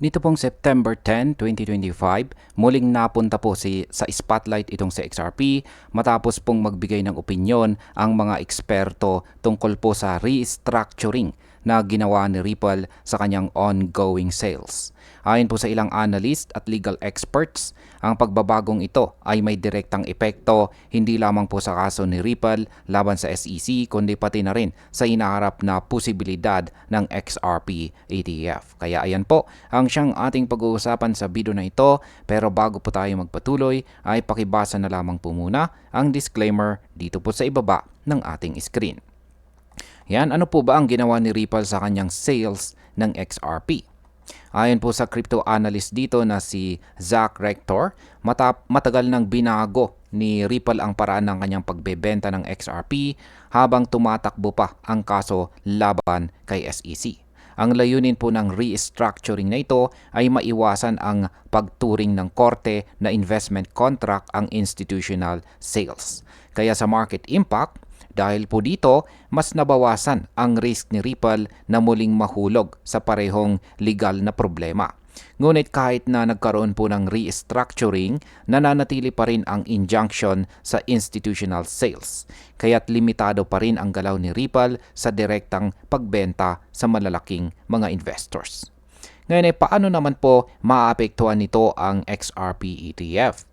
Nito pong September 10, 2025, muling napunta po si, sa spotlight itong sa XRP matapos pong magbigay ng opinyon ang mga eksperto tungkol po sa restructuring na ginawa ni Ripple sa kanyang ongoing sales. Ayon po sa ilang analyst at legal experts, ang pagbabagong ito ay may direktang epekto hindi lamang po sa kaso ni Ripple laban sa SEC kundi pati na rin sa inaharap na posibilidad ng XRP ETF. Kaya ayan po ang siyang ating pag-uusapan sa video na ito pero bago po tayo magpatuloy ay pakibasa na lamang po muna ang disclaimer dito po sa ibaba ng ating screen. Yan, ano po ba ang ginawa ni Ripple sa kanyang sales ng XRP? Ayon po sa crypto analyst dito na si Zach Rector, matap matagal nang binago ni Ripple ang paraan ng kanyang pagbebenta ng XRP habang tumatakbo pa ang kaso laban kay SEC. Ang layunin po ng restructuring na ito ay maiwasan ang pagturing ng korte na investment contract ang institutional sales. Kaya sa market impact, dahil po dito, mas nabawasan ang risk ni Ripple na muling mahulog sa parehong legal na problema. Ngunit kahit na nagkaroon po ng restructuring, nananatili pa rin ang injunction sa institutional sales. Kaya't limitado pa rin ang galaw ni Ripple sa direktang pagbenta sa malalaking mga investors. Ngayon ay paano naman po maapektuhan nito ang XRP ETF?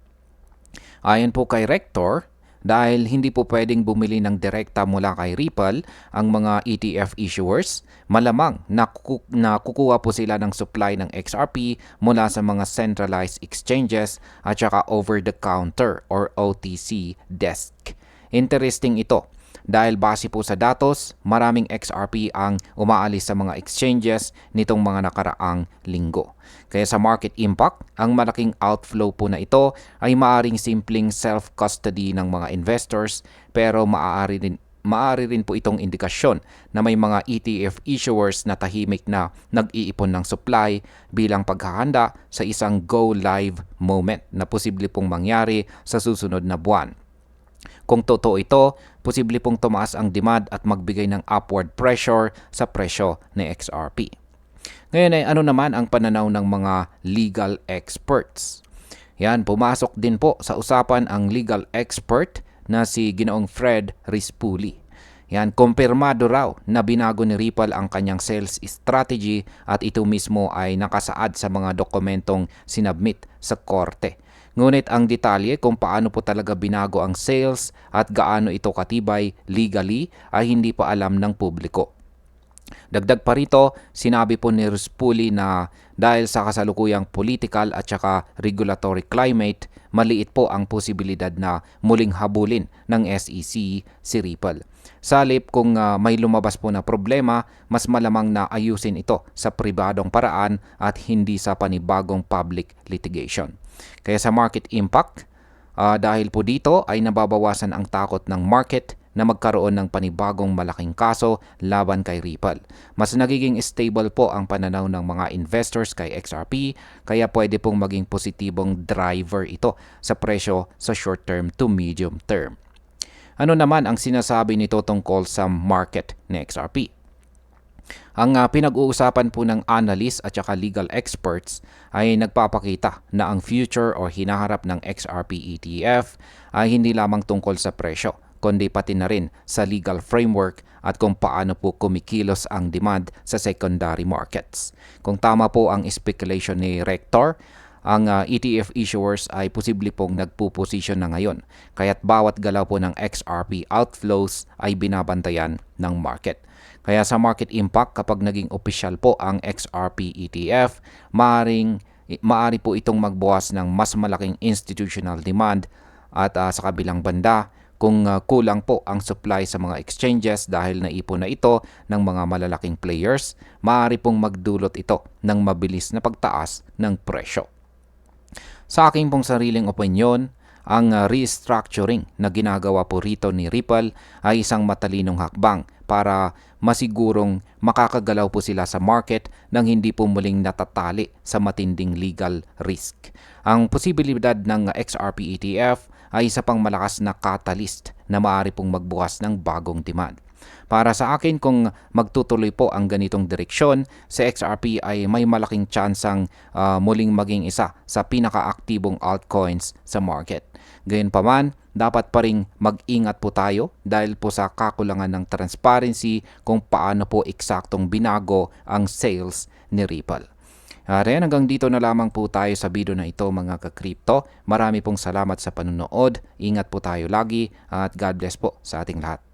Ayon po kay Rector, dahil hindi po pwedeng bumili ng direkta mula kay Ripple ang mga ETF issuers, malamang na, kuku- na kukuha po sila ng supply ng XRP mula sa mga centralized exchanges at saka over-the-counter or OTC desk. Interesting ito dahil base po sa datos, maraming XRP ang umaalis sa mga exchanges nitong mga nakaraang linggo. Kaya sa market impact, ang malaking outflow po na ito ay maaring simpleng self-custody ng mga investors pero maaari din maaari rin po itong indikasyon na may mga ETF issuers na tahimik na nag-iipon ng supply bilang paghahanda sa isang go live moment na posible pong mangyari sa susunod na buwan. Kung totoo ito, posible pong tumaas ang demand at magbigay ng upward pressure sa presyo ni XRP. Ngayon ay ano naman ang pananaw ng mga legal experts? Yan, pumasok din po sa usapan ang legal expert na si Ginoong Fred Rispuli. Yan, kumpirmado raw na binago ni Ripple ang kanyang sales strategy at ito mismo ay nakasaad sa mga dokumentong sinabmit sa korte. Ngunit ang detalye kung paano po talaga binago ang sales at gaano ito katibay legally ay hindi pa alam ng publiko. Dagdag pa rito, sinabi po ni Ruspuli na dahil sa kasalukuyang political at saka regulatory climate, maliit po ang posibilidad na muling habulin ng SEC si Ripple. Salip kung uh, may lumabas po na problema, mas malamang na ayusin ito sa pribadong paraan at hindi sa panibagong public litigation. Kaya sa market impact, uh, dahil po dito ay nababawasan ang takot ng market na magkaroon ng panibagong malaking kaso laban kay Ripple. Mas nagiging stable po ang pananaw ng mga investors kay XRP kaya pwede pong maging positibong driver ito sa presyo sa short term to medium term. Ano naman ang sinasabi nito tungkol sa market ni XRP? Ang uh, pinag-uusapan po ng analyst at saka legal experts ay nagpapakita na ang future o hinaharap ng XRP ETF ay hindi lamang tungkol sa presyo, kundi pati na rin sa legal framework at kung paano po kumikilos ang demand sa secondary markets. Kung tama po ang speculation ni Rector, ang uh, ah, ETF issuers ay posible pong nagpo-position na ngayon. Kaya't bawat galaw po ng XRP outflows ay binabantayan ng market. Kaya sa market impact, kapag naging official po ang XRP ETF, maaring, maari po itong magbuwas ng mas malaking institutional demand at uh, sa kabilang banda, kung uh, kulang po ang supply sa mga exchanges dahil naipon na ito ng mga malalaking players, maaari pong magdulot ito ng mabilis na pagtaas ng presyo. Sa aking pong sariling opinyon, ang uh, restructuring na ginagawa po rito ni Ripple ay isang matalinong hakbang para masigurong makakagalaw po sila sa market nang hindi po muling natatali sa matinding legal risk. Ang posibilidad ng XRP ETF ay isa pang malakas na catalyst na maaari pong magbukas ng bagong demand. Para sa akin kung magtutuloy po ang ganitong direksyon, si XRP ay may malaking tsansang ah, muling maging isa sa pinakaaktibong altcoins sa market. Gayunpaman, dapat pa ring mag-ingat po tayo dahil po sa kakulangan ng transparency kung paano po eksaktong binago ang sales ni Ripple. Are, hanggang dito na lamang po tayo sa video na ito mga ka-crypto. Marami pong salamat sa panunood. Ingat po tayo lagi at God bless po sa ating lahat.